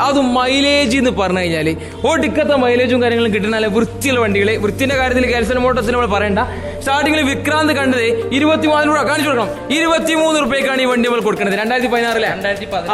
അത് മൈലേജ് എന്ന് പറഞ്ഞു കഴിഞ്ഞാൽ ഒടുക്കത്തെ മൈലേജും കാര്യങ്ങളും കിട്ടുന്ന നല്ല വൃത്തിയുള്ള വണ്ടികളെ. വൃത്തിന്റെ കാര്യത്തിൽ കാൽസൺ മോട്ടോഴ്സിന് നമ്മൾ പറയണ്ട. സ്റ്റാർട്ടിങ്ങിൽ വിക്രാന്ത് കണ്ടത് ഇരുപത്തിമൂന്ന് രൂപ കാണിച്ചു കൊടുക്കണം. ഇരുപത്തിമൂന്ന് റുപ്യക്കാണ് ഈ വണ്ടി നമ്മൾ കൊടുക്കുന്നത് രണ്ടായിരത്തി പതിനാറിലെ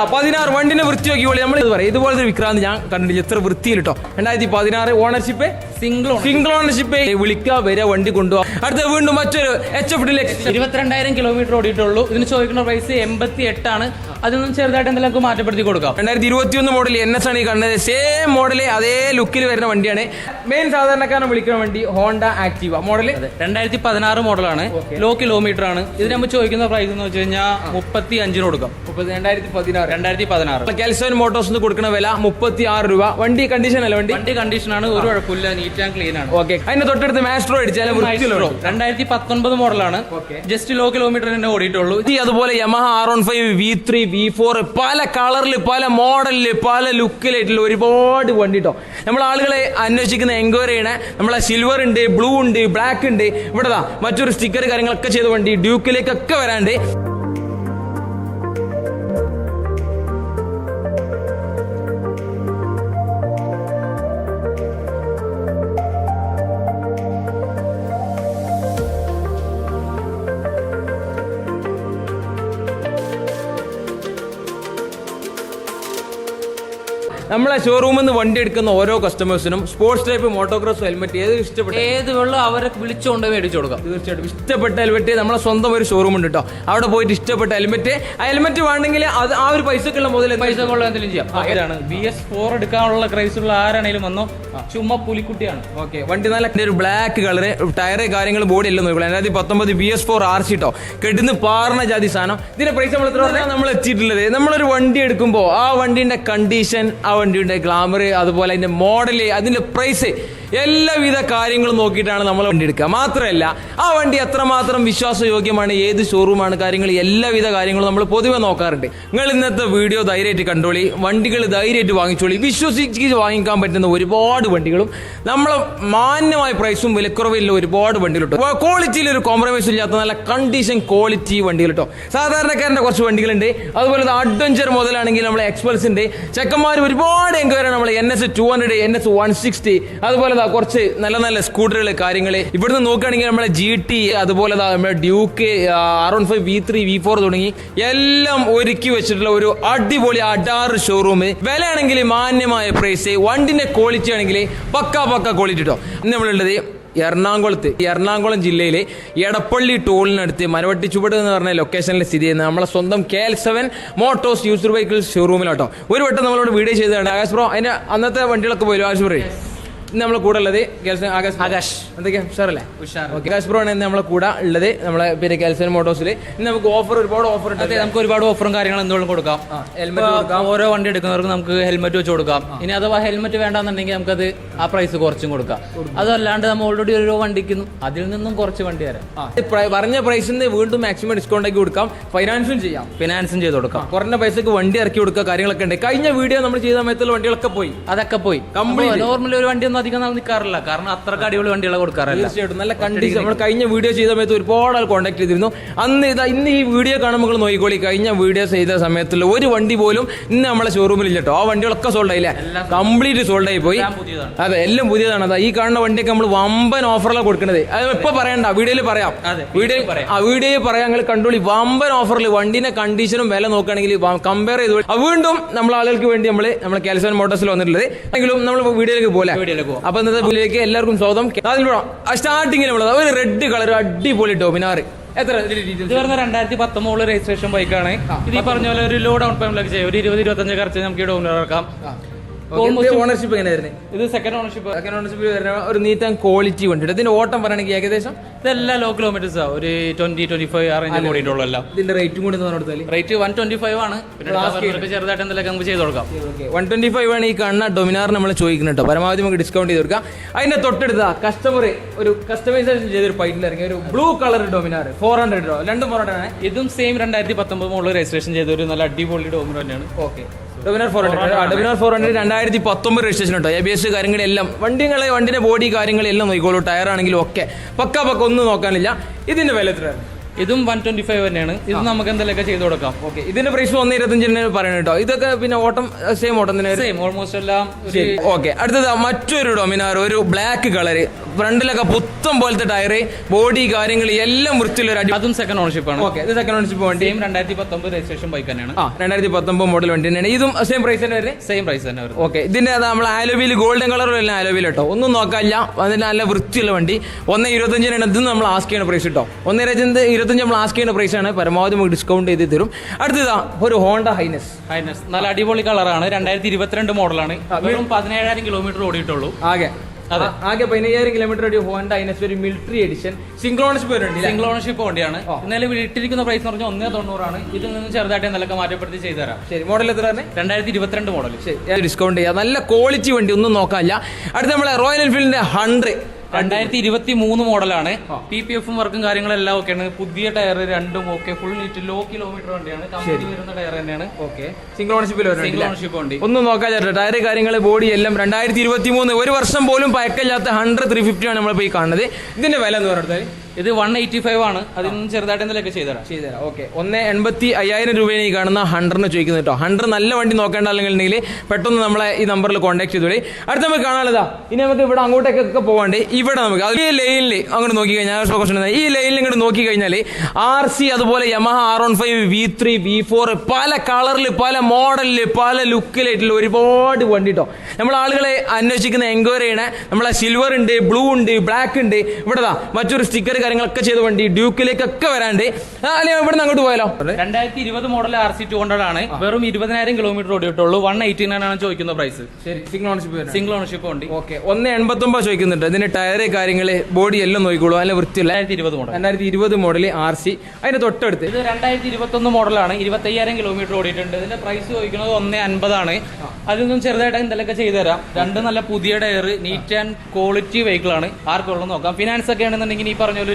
ആ പതിനാറ് വണ്ടിനെ വൃത്തി നോക്കി നമ്മൾ ഇത് പറയും. ഇതുപോലത്തെ ഒരു വിക്രാന്ത് ഞാൻ കണ്ടിട്ടില്ല എത്ര വൃത്തിയിൽ കേട്ടോ രണ്ടായിരത്തി പതിനാറ് ഓണർഷിപ്പ് സിംഗിൾ സിംഗിൾ ഓണർഷിപ്പ് വിളിക്കാ വരെ വണ്ടി കൊണ്ടുപോകാം അടുത്ത വീണ്ടും മറ്റൊരു എച്ച് എഫ് ഡിലെ ഇരുപത്തിരണ്ടായിരം കിലോമീറ്റർ ഓടിയിട്ടുള്ളൂ. ഇതിന് ചോദിക്കുന്ന പ്രൈസ് എൺപത്തി എട്ടാണ് അതിൽ നിന്നും ചെറുതായിട്ട് എന്തെങ്കിലും മാറ്റപ്പെടുത്തി കൊടുക്കാം. രണ്ടായിരത്തി ഇരുപത്തി ഒന്ന് മോഡൽ എൻ എസ് ആണ് ഈ കണ്ടത് സെയിം മോഡൽ അതേ ലുക്കിൽ വരുന്ന വണ്ടിയാണ്. മെയിൻ സാധാരണക്കാരനെ വിളിക്കുന്ന വണ്ടി ഹോണ്ട ആക്റ്റീവ മോഡൽ രണ്ടായിരത്തി പതിനാറ് മോഡലാണ് ലോ കിലോമീറ്റർ ആണ്. ഇതിന് നമ്മൾ ചോദിക്കുന്ന പ്രൈസ് എന്ന് വെച്ച് കഴിഞ്ഞാൽ മുപ്പത്തി അഞ്ചിന് കൊടുക്കാം രണ്ടായിരത്തി പതിനാറ് രണ്ടായിരത്തി പതിനാറ് കാൽസോൻ മോട്ടോഴ്സ് കൊടുക്കുന്ന വില മുപ്പത്തി ആറ് രൂപ. വണ്ടി കണ്ടീഷൻ അല്ല വണ്ടി? വണ്ടി കണ്ടീഷൻ ആണ്. ഒരു കുഴപ്പമില്ല. നീറ്റ് ആൻഡ് ക്ലീൻ ആണ്. ഓക്കെ അതിന്റെ തൊട്ടടുത്ത് മാസ്ട്രോ അടിച്ചാലും രണ്ടായിരത്തി പത്തൊൻപത് മോഡലാണ് ജസ്റ്റ് ലോ കിലോമീറ്റർ തന്നെ ഓടിയിട്ടുള്ളൂ. ഇത് അതുപോലെ Yamaha R one five V three V four പല കളറിൽ പല മോഡലിൽ പല ലുക്കിലായിട്ടുള്ള ഒരുപാട് വണ്ടി കേട്ടോ നമ്മൾ ആളുകളെ അന്വേഷിക്കുന്ന എൻക്വയറി ചെയ്യണ നമ്മളെ സിൽവർ ഉണ്ട് ബ്ലൂ ഉണ്ട് ബ്ലാക്ക് ഉണ്ട്. ഇവിടെതാ മറ്റൊരു സ്റ്റിക്കർ കാര്യങ്ങളൊക്കെ ചെയ്ത വണ്ടി ഡ്യൂക്കിലേക്കൊക്കെ വരാണ്ട്. നമ്മളെ ഷോറൂമിൽ നിന്ന് വണ്ടി എടുക്കുന്ന ഓരോ കസ്റ്റമേഴ്സിനും സ്പോർട്സ് ടൈപ്പ് മോട്ടോക്രോസ് ഹെൽമെറ്റ് ഏത് ഇഷ്ടപ്പെട്ട ഏത് വെള്ളം അവരെ വിളിച്ചുകൊണ്ട് മേടിച്ചു കൊടുക്കാം. തീർച്ചയായിട്ടും. ഇഷ്ടപ്പെട്ട ഹെൽമെറ്റ് നമ്മളെ സ്വന്തം ഒരു ഷോറൂം ഉണ്ട് കേട്ടോ അവിടെ പോയിട്ട് ഇഷ്ടപ്പെട്ട ഹെൽമെറ്റ് ആ ഹെൽമെറ്റ് വേണമെങ്കിൽ അത് ആ ഒരു പൈസക്കുള്ള മുതൽ പൈസ കൊള്ള എന്തെങ്കിലും ചെയ്യാം. ബി എസ് ഫോർ എടുക്കാനുള്ള ക്രൈസ് ഉള്ള ആരാണേലും വന്നോ? ചുമ്മാ പുലിക്കുട്ടിയാണ്. ഓക്കെ. വണ്ടി നല്ല ഒരു ബ്ലാക്ക് കളറ് ടയറ് കാര്യങ്ങൾ ബോഡി എല്ലാം നോക്കണം രണ്ടായിരത്തി പത്തൊമ്പത് B S four R C to കെട്ടുന്ന പാർന്ന ജാതി സാധനം. ഇതിന്റെ പ്രൈസ് നമ്മൾ എത്ര നമ്മൾ എത്തിയിട്ടുള്ളത്. നമ്മളൊരു വണ്ടി എടുക്കുമ്പോൾ ആ വണ്ടിന്റെ കണ്ടീഷൻ ആ വണ്ടിയുടെ ഗ്ലാമർ അതുപോലെ അതിന്റെ മോഡൽ അതിന്റെ പ്രൈസ് എല്ലാവിധ കാര്യങ്ങളും നോക്കിയിട്ടാണ് നമ്മൾ വണ്ടി എടുക്കുക. മാത്രമല്ല ആ വണ്ടി എത്രമാത്രം വിശ്വാസയോഗ്യമാണ് ഏത് ഷോറൂമാണ് കാര്യങ്ങൾ എല്ലാവിധ കാര്യങ്ങളും നമ്മൾ പൊതുവെ നോക്കാറുണ്ട്. നിങ്ങൾ ഇന്നത്തെ വീഡിയോ ധൈര്യമായിട്ട് കണ്ടോളി വണ്ടികൾ ധൈര്യമായിട്ട് വാങ്ങിച്ചോളി. വിശ്വസിച്ച് വാങ്ങിക്കാൻ പറ്റുന്ന ഒരുപാട് വണ്ടികളും നമ്മൾ മാന്യമായ പ്രൈസും വിലക്കുറവില്ല ഒരുപാട് വണ്ടികൾ കേട്ടോ ക്വാളിറ്റിയിൽ ഒരു കോംപ്രമൈസ് ഇല്ലാത്ത നല്ല കണ്ടീഷൻ ക്വാളിറ്റി വണ്ടികൾ കേട്ടോ സാധാരണക്കാരന്റെ കുറച്ച് വണ്ടികളുണ്ട്. അതുപോലെ അഡ്വഞ്ചർ മുതലാണെങ്കിൽ നമ്മൾ എക്സ്പൾസ് ഉണ്ട്. ചെക്കന്മാർ ഒരുപാട് എൻക്വയറി നമ്മൾ N S two hundred N S one sixty അതുപോലെ ദാ കുറച്ച് നല്ല നല്ല സ്കൂട്ടറുകൾ കാര്യങ്ങൾ ഇവിടുന്ന് നോക്കുകയാണെങ്കിൽ നമ്മളെ ജി ടി അതുപോലെ നമ്മുടെ Duke R one five V three V four തുടങ്ങി എല്ലാം ഒരുക്കി വെച്ചിട്ടുള്ള ഒരു അടിപൊളി അഡാറ് ഷോറൂം വിലയാണെങ്കിൽ മാന്യമായ പ്രൈസ് വണ്ടിന്റെ ക്വാളിറ്റി ആണെങ്കിൽ പക്ക പക്ക ക്വാളിറ്റി കേട്ടോ ഇന്ന് നമ്മളുള്ളത് എറണാകുളത്ത് എറണാകുളം ജില്ലയിലെ എടപ്പള്ളി ടോളിനടുത്ത് മരവട്ടി ചുവട് എന്ന് പറഞ്ഞ ലൊക്കേഷനിൽ സ്ഥിതി ചെയ്യുന്ന നമ്മളെ സ്വന്തം K L seven motos user vehicle ഷോറൂമിലാട്ടോ ഒരു വട്ടം നമ്മളോട് വീഡിയോ ചെയ്തതാണ്. ആകാശ് ബ്രോ അതിന്റെ അന്നത്തെ വണ്ടികളൊക്കെ പോയി ആകാശ് ഇന്ന് നമ്മളെ കൂടെ ഉള്ളത് കേൾസൺ ആകാശ് ആകാശ്. എന്തൊക്കെയാ? ഉഷാറല്ലേ? ഉഷാർ ഓക്കെ. ആകാശ് ബ്രോ ആണ് ഇന്ന് നമ്മളെ കൂടെ ഉള്ളത്. നമ്മളെ പിന്നെ കേൽസൺ മോട്ടോഴ്സിൽ ഇന്ന് നമുക്ക് ഓഫർ ഒരുപാട് ഓഫർ ഉണ്ട്. അതെ നമുക്ക് ഒരുപാട് ഓഫറും കാര്യങ്ങളും എന്തുകൊണ്ടും കൊടുക്കാം. ഹെൽമെറ്റ് കൊടുക്കാം. ഓരോ വണ്ടി എടുക്കുന്നവർക്ക് നമുക്ക് ഹെൽമെറ്റ് വെച്ച് കൊടുക്കാം. ഇനി അഥവാ ഹെൽമെറ്റ് വേണ്ടാന്നുണ്ടെങ്കിൽ നമുക്കത് ആ പ്രൈസ് കുറച്ചും കൊടുക്കാം. അതല്ലാണ്ട് നമ്മൾ ഓൾറെഡി ഒരു വണ്ടിക്കുന്നു അതിൽ നിന്നും കുറച്ച് വണ്ടി തരാം പറഞ്ഞ പ്രൈസിൽ നിന്ന് വീണ്ടും മാക്സിമം ഡിസ്കൗണ്ട് ആക്കി കൊടുക്കാം. ഫൈനാൻസും ചെയ്യാം. ഫിനാൻസും ചെയ്ത് കൊടുക്കാം. കുറഞ്ഞ പൈസക്ക് വണ്ടി ഇറക്കി കൊടുക്കുക കാര്യങ്ങളൊക്കെ ഉണ്ട്. കഴിഞ്ഞ വീഡിയോ നമ്മൾ ചെയ്ത സമയത്തുള്ള വണ്ടികളൊക്കെ പോയി. അതൊക്കെ പോയി. കമ്പനി നോർമലി ഒരു വണ്ടി ഒന്നും അധികം നാൾ നിൽക്കാറില്ല കാരണം അത്രയ്ക്ക് അടിപൊളി വണ്ടികളെ കൊടുക്കാറില്ല. തീർച്ചയായിട്ടും. നല്ല കണ്ടീഷൻ നമ്മൾ കഴിഞ്ഞ വീഡിയോ ചെയ്ത സമയത്ത് ഒരുപാട് ആൾ കോൺടാക്ട് ചെയ്തിരുന്നു. അന്ന് ഇതാ ഇന്ന് ഈ വീഡിയോ കാണുമ്പോൾ നോക്കിക്കോളി. കഴിഞ്ഞ വീഡിയോ ചെയ്ത സമയത്തുള്ള ഒരു വണ്ടി പോലും ഇന്ന് നമ്മളെ ഷോറൂമിൽ ഇല്ല കേട്ടോ ആ വണ്ടികളൊക്കെ സോൾഡ് ആയില്ല? കംപ്ലീറ്റ് സോൾഡ് ആയി. പോയി. അതെ എല്ലാം പുതിയതാണ്. അതാ ഈ കാണുന്ന വണ്ടിയൊക്കെ നമ്മൾ വമ്പൻ ഓഫറിലാണ് കൊടുക്കുന്നത് അത് ഇപ്പൊ പറയണ്ട. വീഡിയോയിൽ പറയാം. വീഡിയോ പറയാം. ആ വീഡിയോയിൽ പറയാം. നിങ്ങൾ കണ്ടോളി. വമ്പൻ ഓഫറിൽ വണ്ടിന്റെ കണ്ടീഷനും വില നോക്കുകയാണെങ്കിൽ കമ്പയർ ചെയ്ത് വീണ്ടും നമ്മൾ ആളുകൾക്ക് വേണ്ടി നമ്മൾ നമ്മൾ കാലിസോൺ മോട്ടോഴ്സിൽ വന്നിട്ടുള്ളത്. എങ്കിലും നമ്മൾ വീഡിയോയിലേക്ക് പോലെ വീഡിയോയിലേക്ക് അപ്പൊ ഇന്നത്തെ വീഡിയോയിലേക്ക് എല്ലാവർക്കും സ്വാഗതം. സ്റ്റാർട്ടിങ്ങിൽ ഉള്ളത്. ഒരു റെഡ് കളർ അടിപൊളി ഡോമിനാർ എത്ര? ഇത് രണ്ടായിരത്തി പത്തൊമ്പത് രജിസ്ട്രേഷൻ ബൈക്കാണ് ഇത് ഈ പറഞ്ഞ പോലെ ഒരു ലോ ഡൗൺ പേയ്മെന്റ് ചെയ്യാം. ഒരു ഇരുപത് ഇരുപത്തഞ്ച് കുറച്ച് നമുക്ക് ഈ ഡോമിനാർ ഇറക്കാം. ഓണർഷിപ്പ് എങ്ങനെ വരുന്നത് ഇത് സെക്കൻഡ് ഓണർഷിപ്പ് സെക്കൻഡ് ഓണർഷിപ്പ് വരുന്ന ഒരു നീറ്റ് ക്വാളിറ്റി വണ്ടി ഇതിന്റെ ഓട്ടം പറയുകയാണെങ്കിൽ ഏകദേശം? ഇതെല്ലാം ലോ കിലോമീറ്റേഴ്സ് ഒരു ട്വന്റി ട്വന്റി ഫൈവ് ആ റേഞ്ചിൽ ഓടിയിട്ടുള്ളൂ എല്ലാം. ഇതിന്റെ റേറ്റും കൂടി കൊടുത്താൽ റേറ്റ് വൺ ട്വന്റി ഫൈവ് ആണ്. പിന്നെ ചെറുതായിട്ട് എന്തെങ്കിലും നമുക്ക് ചെയ്ത് കൊടുക്കാം. വൺ ട്വന്റി ഫൈവ് ആണ് ഈ കാണുന്ന ഡൊമിനാർ നമ്മൾ ചോദിക്കുന്നത് കേട്ടോ പരമാവധി നമുക്ക് ഡിസ്കൗണ്ട് ചെയ്ത് കൊടുക്കാം. അതിന്റെ തൊട്ടടുത്ത കസ്റ്റമർ ഒരു കസ്റ്റമൈസേഷൻ ചെയ്തൊരു പൈറ്റിൽ ഇറങ്ങിയ ഒരു blue colour Dominar four hundred രൂപ. രണ്ടും ഫോർ ഹൺഡ്രഡ് ആണ്. ഇതും സെയിം രണ്ടായിരത്തി പത്തൊമ്പത് മുകളിൽ രജിസ്ട്രേഷൻ ചെയ്ത ഒരു നല്ല അടിപൊളി ഡോമിനോ തന്നെയാണ്. Okay Dominar four hundred Dominar four hundred രണ്ടായിരത്തി പത്തൊമ്പത് രജിസ്ട്രേഷൻ കേട്ടോ എ ബി എസ് കാര്യങ്ങളെല്ലാം വണ്ടികളെ വണ്ടിന്റെ ബോഡി കാര്യങ്ങളെല്ലാം നോക്കിക്കോളൂ ടയർ ആണെങ്കിലും ഒക്കെ. പക്ക പക്ക ഒന്നും നോക്കാനില്ല. ഇതിന്റെ വില എത്രയാണ്? ഇതും വൺ ട്വന്റി ഫൈവ് തന്നെയാണ്. ഇത് നമുക്ക് എന്തെങ്കിലുമൊക്കെ ചെയ്ത് കൊടുക്കാം. ഓക്കെ ഇതിന്റെ പ്രൈസ് ഒന്ന് ഇരുപത്തഞ്ചിന് പറയണം കേട്ടോ. ഇതൊക്കെ പിന്നെ ഓട്ടം സെയിം ഓട്ടം തന്നെ സെയിം ഓൾമോസ്റ്റ് എല്ലാം ഓക്കെ അടുത്തത് മറ്റൊരു ഡൊമിനാർ ഒരു ബ്ലാക്ക് കളർ ഫ്രണ്ടിലൊക്കെ പുത്തം പോലത്തെ ടയർ ബോഡി കാര്യങ്ങൾ എല്ലാം വൃത്തിയുള്ള ഒരു അടി അതും സെക്കൻഡ് ഓണർഷിപ്പ് ആണ്. ഓക്കെ ഇത് സെക്കൻഡ് ഓണർഷിപ്പ് വണ്ടി. രണ്ടായിരത്തി പത്തൊമ്പത് രജിസ്ട്രേഷൻ ബൈക്ക് തന്നെയാണ്. ആ രണ്ടായിരത്തി പത്തൊമ്പത് മോഡൽ വണ്ടി തന്നെയാണ്. ഇതും സെയിം പ്രൈസ് തന്നെ വരുന്നത് സെയിം പ്രൈസ് തന്നെ വരും ഓക്കെ ഇതിന്റെ നമ്മൾ ആലോവിയിൽ ഗോൾഡൻ കളറിലുള്ള ആലോവിയിൽ കേട്ടോ ഒന്നും നോക്കാനില്ല. അതിന് നല്ല വൃത്തിയുള്ള വണ്ടി. ഒന്ന് ഇരുപത്തഞ്ചിനാണ്. ഇത് നമ്മൾ ആസ്ക് ചെയ്യുന്ന പ്രൈസ് കേട്ടോ ഒന്ന് ഇരുപത്തഞ്ച് ഇരുപത്തഞ്ച് പ്രൈസ് ആണ്. പരമാവധി നമുക്ക് ഡിസ്കൗണ്ട് ചെയ്ത് തരും. അടുത്തതാ ഒരു ഹോണ്ട ഹൈനസ് ഹൈനസ് നല്ല അടിപൊളി കളറാണ് രണ്ടായിരത്തി ഇരുപത്തിരണ്ട് മോഡലാണ് വെറും പതിനേഴായിരം കിലോമീറ്റർ ഓടിയിട്ടുള്ളൂ. ആകെ. അതെ. ആകെ പതിനയ്യായിരം കിലോമീറ്റർ ഒരു ഹോണ്ട ഹൈനസ് ഒരു മിലിറ്ററി എഡിഷൻ സിംഗിൾ ഓണർഷിപ്പ് വരുന്നുണ്ട് സിംഗിൾ ഓണർഷിപ്പ് വണ്ടിയാണ്. ഇന്നലെ വീട്ടിലിരിക്കുന്ന പ്രൈസ് എന്ന് പറഞ്ഞാൽ ഒന്നേ തൊണ്ണൂറാണ്. ഇതിൽ നിന്ന് ചെറുതായിട്ട് നിലയ്ക്ക് മാറ്റപ്പെടുത്തി ചെയ്തു തരാം. ശരി മോഡൽ എത്ര രണ്ടായിരത്തി ഇരുപത്തിരണ്ട് മോഡൽ ശരി ഡിസ്കൗണ്ട് ചെയ്യാം. നല്ല ക്വാളിറ്റി വണ്ടി ഒന്നും നോക്കാനില്ല. അടുത്ത നമ്മളെ റോയൽ എൻഫീൽഡിന്റെ ഹൺഡ്രഡ് രണ്ടായിരത്തി ഇരുപത്തി മൂന്ന് മോഡലാണ് പി പി എഫും വർക്കും കാര്യങ്ങളെല്ലാം ഓക്കെയാണ്. പുതിയ ടയർ രണ്ടും okay. Full neat low kilometre വണ്ടിയാണ്. കമ്പനി വരുന്ന ടയർ തന്നെയാണ്. ഓക്കെ. സിംഗിൾ ഓണർഷിപ്പിൽ സിംഗിൾ ഓണർഷിപ്പ് വണ്ടി. ഒന്നും നോക്കാൻ ചേട്ടാ. ടയർ കാര്യങ്ങൾ ബോഡി എല്ലാം രണ്ടായിരത്തി ഇരുപത്തി മൂന്ന് ഒരു വർഷം പോലും പഴക്കമില്ലാത്ത ഹൺഡ്രഡ് ത്രീ ഫിഫ്റ്റി ആണ് നമ്മൾ ഈ കാണുന്നത്. ഇതിന്റെ വില എന്ന് പറഞ്ഞാൽ ഇത് വൺ എയ്റ്റി ഫൈവ് ആണ്. അതിൽ നിന്ന് ചെറുതായിട്ട് എന്തെങ്കിലും ചെയ്തു തരാം. ചെയ്തുതരാം ഓക്കെ. ഒന്ന് എൺപത്തി അയ്യായിരം രൂപയാണ് ഈ കാണുന്ന ഹൺഡ്രഡിന് ചോദിക്കുന്നത് കേട്ടോ. ഹൺഡ്രഡ് നല്ല വണ്ടി നോക്കേണ്ട അല്ലെങ്കിൽ പെട്ടെന്ന് നമ്മളെ ഈ നമ്പറിൽ കോൺടാക്ട് ചെയ്തോളി അടുത്ത നമുക്ക് കാണാനുള്ളതാ ഇനി നമുക്ക് ഇവിടെ അങ്ങോട്ടേക്കൊക്കെ പോകാണ്ട് ഇവിടെ നമുക്ക് ഈ ലൈനിൽ അങ്ങോട്ട് നോക്കി കഴിഞ്ഞാൽ ഈ ലൈനിൽ ഇങ്ങോട്ട് നോക്കി കഴിഞ്ഞാൽ ആർ സി അതുപോലെ Yamaha R one five V three V four പല കളറിൽ പല മോഡലിൽ പല ലുക്കിലായിട്ടുള്ള ഒരുപാട് വണ്ടി കേട്ടോ നമ്മൾ ആളുകളെ അന്വേഷിക്കുന്ന എൻക്വയറി ചെയ്യണേ നമ്മളെ സിൽവർ ഉണ്ട് ബ്ലൂ ഉണ്ട് ബ്ലാക്ക് ഉണ്ട്. ഇവിടെ മറ്റൊരു സ്റ്റിക്കർ കാര്യങ്ങളൊക്കെ ചെയ്ത വണ്ടി ഡ്യൂക്കിലേക്കൊക്കെ വരാണ്ട്. അല്ലെങ്കിൽ ഇവിടെ അങ്ങോട്ട് പോയാലോ? രണ്ടായിരത്തി ഇരുപത് model R C two hundred ആണ് വെറും ഇരുപതിനായിരം കിലോമീറ്റർ ഓടിയിട്ടുള്ളൂ. വൺ എയ്റ്റി നയൻ ആണ് ചോദിക്കുന്ന price single ownership single ownership വണ്ടി. ഓക്കെ ഒന്ന് എൺപത്തി ഒമ്പത് ചോദിക്കുന്നുണ്ട്. ഇതിന്റെ ടയറ് കാര്യങ്ങൾ ബോഡി എല്ലാം നോക്കിക്കോളൂ. നല്ല വൃത്തിയുള്ള രണ്ടായിരത്തി ഇരുപത് മോഡൽ രണ്ടായിരത്തി ഇരുപത് മോഡൽ ആർ സി അതിന്റെ തൊട്ടടുത്ത്. ഇത് രണ്ടായിരത്തി ഇരുപത്തൊന്ന് മോഡലാണ് ഇരുപത്തയ്യായിരം കിലോമീറ്റർ ഓടിയിട്ടുണ്ട്. ഇതിന്റെ പ്രൈസ് ചോദിക്കുന്നത് ഒന്ന് അൻപതാണ്. അതിൽ നിന്നും ചെറുതായിട്ട് എന്തെങ്കിലുമൊക്കെ ചെയ്തുതരാം. രണ്ട് നല്ല പുതിയ tyre neat and quality vehicle ആണ്. ആർക്കുള്ള നോക്കാം. ഫിനാൻസ് ഒക്കെ ആണെന്നുണ്ടെങ്കിൽ ഈ പറഞ്ഞ പോലെ